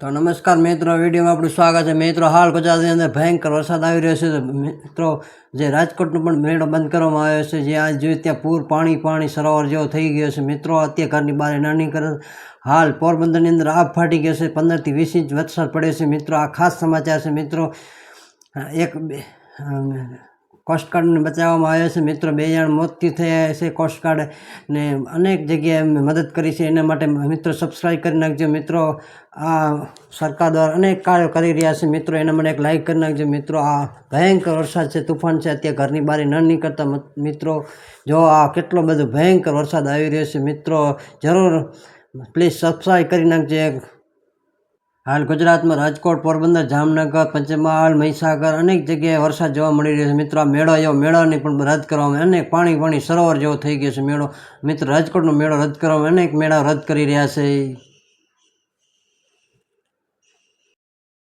તો નમસ્કાર મિત્રો, વિડીયોમાં આપણું સ્વાગત છે. મિત્રો, હાલ ગુજરાતની અંદર ભયંકર વરસાદ આવી રહ્યો છે. મિત્રો, જે રાજકોટનો પણ મેળો બંધ કરવામાં આવ્યો છે જ્યાં જોઈએ ત્યાં પૂર, પાણી પાણી, સરોવર જેવો થઈ ગયો છે. મિત્રો, અત્યારે ઘરની બહાર ના નીકળે હાલ પોરબંદરની અંદર આભ ફાટી ગયો છે. પંદરથી વીસ ઇંચ વરસાદ પડ્યો છે. મિત્રો, આ ખાસ સમાચાર છે. મિત્રો, એક બે કોસ્ટગાર્ડને બચાવવામાં આવ્યા છે. મિત્રો, બે જણ મોતથી થયા છે કોસ્ટગાર્ડ ને અનેક જગ્યાએ મદદ કરી છે. એના માટે મિત્રો સબસ્ક્રાઈબ કરી નાખજો. મિત્રો, આ સરકાર દ્વારા અનેક કાર્યો કરી રહ્યા છે. મિત્રો, એના માટે એક લાઇક કરી નાખજો. મિત્રો, આ ભયંકર વરસાદ છે, તુફાન છે. અત્યારે ઘરની બહાર ન નીકળતા મિત્રો, જો આ કેટલો બધો ભયંકર વરસાદ આવી રહ્યો છે, મિત્રો, જરૂર પ્લીઝ સબસ્ક્રાઈબ કરી નાખજો. હાલ ગુજરાતમાં રાજકોટ, પોરબંદર, જામનગર, પંચમહાલ, મહીસાગર અનેક જગ્યાએ વરસાદ જોવા મળી રહ્યો છે. મિત્રો, આ મેળો એવો મેળોની પણ રદ કરવામાં અનેક પાણી પાણી સરોવર જેવો થઈ ગયો છે. મેળો, મિત્રો, રાજકોટનો મેળો રદ કરવામાં અનેક મેળા રદ કરી રહ્યા છે.